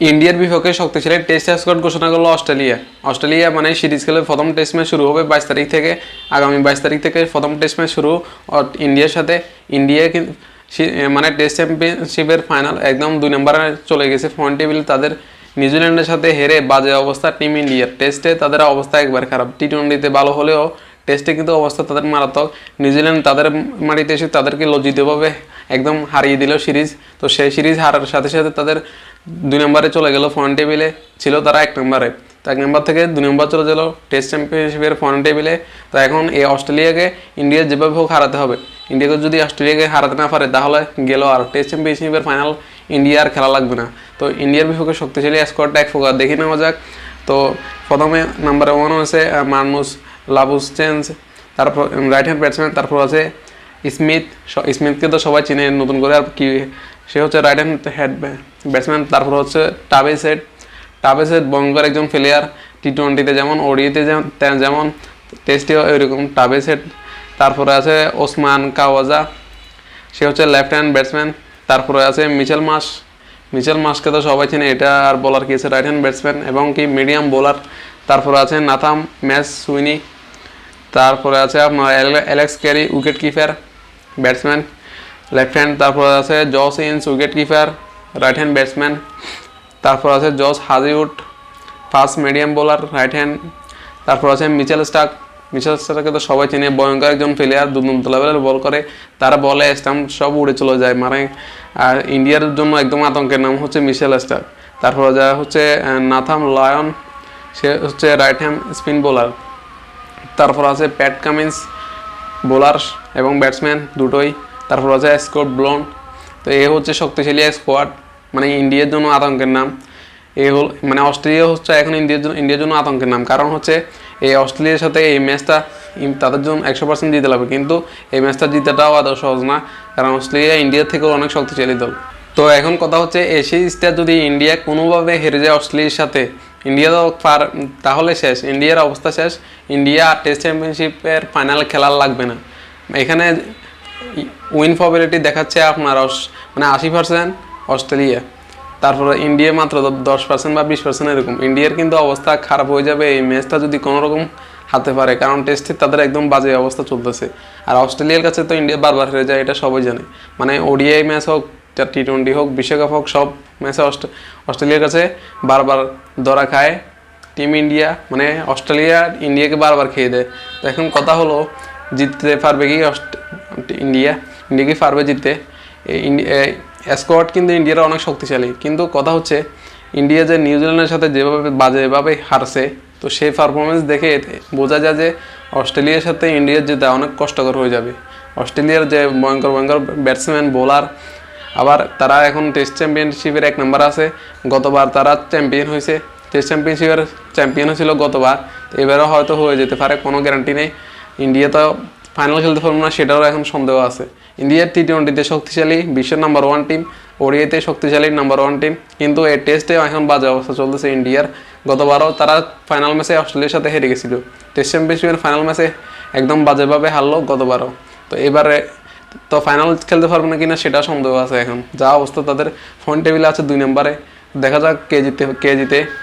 ইন্ডিয়ার বিপক্ষে শক্তিশালী টেস্ট স্কোয়াড ঘোষণা করল অস্ট্রেলিয়া। অস্ট্রেলিয়া মানে সিরিজ খেলে প্রথম টেস্ট ম্যাচ শুরু হবে বাইশ তারিখ থেকে। আগামী বাইশ তারিখ থেকে প্রথম টেস্ট ম্যাচ শুরু ইন্ডিয়ার সাথে। ইন্ডিয়া মানে টেস্ট চ্যাম্পিয়নশিপের ফাইনাল একদম দুই নম্বরে চলে গেছে পয়েন্ট টেবিল তাদের। নিউজিল্যান্ডের সাথে হেরে বাজে অবস্থা টিম ইন্ডিয়ার। টেস্টে তাদের অবস্থা একবার খারাপ। টি টোয়েন্টিতে ভালো হলেও টেস্টে কিন্তু অবস্থা তাদের মারাত্মক। নিউজিল্যান্ড তাদের মাটিতে এসে তাদেরকে লজ্জিতভাবে একদম হারিয়ে দিল সিরিজ। তো সেই সিরিজ হারার সাথে সাথে তাদের দুই নম্বরে চলে গেল পয়েন্ট টেবিলে ছিল তারা এক নম্বরে। তো এক নম্বর থেকে দুই নম্বর চলে গেল টেস্ট চ্যাম্পিয়নশিপের পয়েন্ট টেবিলে তো এখন এই অস্ট্রেলিয়াকে ইন্ডিয়া যেভাবে হোক হারাতে হবে। ইন্ডিয়াকে যদি অস্ট্রেলিয়াকে হারাতে না পারে তাহলে গেল আর টেস্ট চ্যাম্পিয়নশিপের ফাইনাল ইন্ডিয়া আর খেলা লাগবে না। তো ইন্ডিয়ার বিপক্ষে শক্তিশালী স্কোয়াডটা এক ফোকার দেখে নেওয়া যাক। তো প্রথমে নাম্বার ওয়ান হচ্ছে আহ, চেঞ্জ তারপর রাইট হ্যান্ড ব্যাটসম্যান তারপর আছে স্মিথ স্মিথকে তো সবাই চিনে নতুন করে, আর কি, সে হচ্ছে রাইট হ্যান্ড হেড ব্যাটসম্যান তারপর হচ্ছে টাবে সেট টাবে সেট বঙ্গর একজন প্লেয়ার টি টোয়েন্টিতে যেমন ওডিতে যেমন টেস্টেও এরকম টাবে সেট তারপরে আছে ওসমান কাওয়াজা সে হচ্ছে লেফট হ্যান্ড ব্যাটসম্যান তারপরে আছে মিচেল মাস মিচেল মাসকে তো সবাই চেনে, এটা আর বলার কি আছে? রাইট হ্যান্ড ব্যাটসম্যান এবং কি মিডিয়াম বোলার তারপরে আছে নাথাম ম্যাচ সুইনি তারপরে আছে আপনার Alex Carey, wicket keeper, batsman. Left hand তারপরে আছে Josh Inglis wicket keeper right hand batsman. তারপর আছে Josh Hazlewood fast medium bowler right hand তারপর আছে মিচেল স্টাক মিচেল স্টাককে তো সবাই চিনে, ভয়ঙ্কর একজন প্লেয়ার দুর্দান্ত লেভেলের বল করে। তারা বলে, স্টাম্প সব উড়ে চলে যায় মানে আর ইন্ডিয়ার জন্য একদম আতঙ্কের নাম হচ্ছে মিচেল স্টাক তারপর যা হচ্ছে নাথাম লায়ন, সে হচ্ছে রাইট হ্যান্ড স্পিন বোলার তারপর আছে প্যাট কামিন্স, বোলার এবং ব্যাটসম্যান দুটোই। তারপর আছে স্কট ব্লন। তো এ হচ্ছে শক্তিশালী স্কোয়াড মানে ইন্ডিয়ার জন্য আতঙ্কের নাম। এ হল মানে অস্ট্রেলিয়া হচ্ছে এখন ইন্ডিয়ার জন্য ইন্ডিয়ার জন্য আতঙ্কের নাম। কারণ হচ্ছে এই অস্ট্রেলিয়ার সাথে এই ম্যাচটা তাদের জন্য একশো পার্সেন্ট জিতে লাগবে কিন্তু এই ম্যাচটা জিতাটাও আদৌ সহজ না। কারণ অস্ট্রেলিয়া ইন্ডিয়ার থেকেও অনেক শক্তিশালী দল। তো এখন কথা হচ্ছে এই সিরিজটা যদি ইন্ডিয়া কোনোভাবে হেরে যায় অস্ট্রেলিয়ার সাথে ইন্ডিয়া তো পার, তাহলে শেষ। ইন্ডিয়ার অবস্থা শেষ। ইন্ডিয়া টেস্ট চ্যাম্পিয়নশিপের ফাইনাল খেলার লাগবে না। এখানে উইন প্রবিলিটি দেখাচ্ছে আপনার মানে আশি পার্সেন্ট অস্ট্রেলিয়া। তারপরে ইন্ডিয়া মাত্র দশ পার্সেন্ট বা বিশ পার্সেন্ট এরকম। ইন্ডিয়ার কিন্তু অবস্থা খারাপ হয়ে যাবে। এই ম্যাচটা যদি কোনো রকম হাতে পারে, কারণ টেস্টে তাদের একদম বাজে অবস্থা চলতেছে। আর অস্ট্রেলিয়ার কাছে তো ইন্ডিয়া বারবার হেরে যায়, এটা সবাই জানে। মানে ওডিআই ম্যাচ হোক টি টোয়েন্টি হোক, বিশ্বকাপ হোক, সব ম্যাচে অস্ট্রেলিয়ার কাছে বারবার ধরা খায়। টিম ইন্ডিয়া মানে অস্ট্রেলিয়া ইন্ডিয়াকে বারবার খেয়ে দেয়। তো এখন কথা হলো, জিততে পারবে কি ইন্ডিয়া ইন্ডিয়া কি পারবে জিততে? স্কোয়াড কিন্তু ইন্ডিয়ার অনেক শক্তিশালী। কিন্তু কথা হচ্ছে ইন্ডিয়া যে নিউজিল্যান্ডের সাথে যেভাবে বাজে বাজেভাবে হারছে, তো সেই পারফরমেন্স দেখে বোঝা যায় যে অস্ট্রেলিয়ার সাথে ইন্ডিয়ার জেতা অনেক কষ্টকর হয়ে যাবে। অস্ট্রেলিয়ার যে ভয়ঙ্কর ভয়ঙ্কর ব্যাটসম্যান বোলার আবার তারা এখন টেস্ট চ্যাম্পিয়নশিপের এক নম্বর আছে। গতবার তারা চ্যাম্পিয়ন হয়েছে। টেস্ট চ্যাম্পিয়নশিপের চ্যাম্পিয়ন হয়েছিল গতবার। এবারও হয়তো হয়ে যেতে পারে, কোনো গ্যারান্টি নেই। ইন্ডিয়া তো ফাইনাল খেলতে পারবে না, সেটারও এখন সন্দেহ আছে। ইন্ডিয়ার টি টোয়েন্টিতে শক্তিশালী, বিশ্বের নাম্বার ওয়ান টিম ওডিআইতে শক্তিশালী নাম্বার ওয়ান টিম কিন্তু এই টেস্টে এখন বাজে অবস্থা চলতেছে ইন্ডিয়ার গতবারও তারা ফাইনাল ম্যাচে অস্ট্রেলিয়ার সাথে হেরে গেছিল। টেস্ট চ্যাম্পিয়নশিপের ফাইনাল ম্যাচে একদম বাজেভাবে হারলো গতবারও। তো এবারে তো ফাইনাল খেলতে পারব না কিনা সেটা সন্দেহ আছে এখন। যা অবস্থা, তাদের ফোন টেবিলে আছে দুই নম্বরে। দেখা যাক কে জিতে কে জিতে।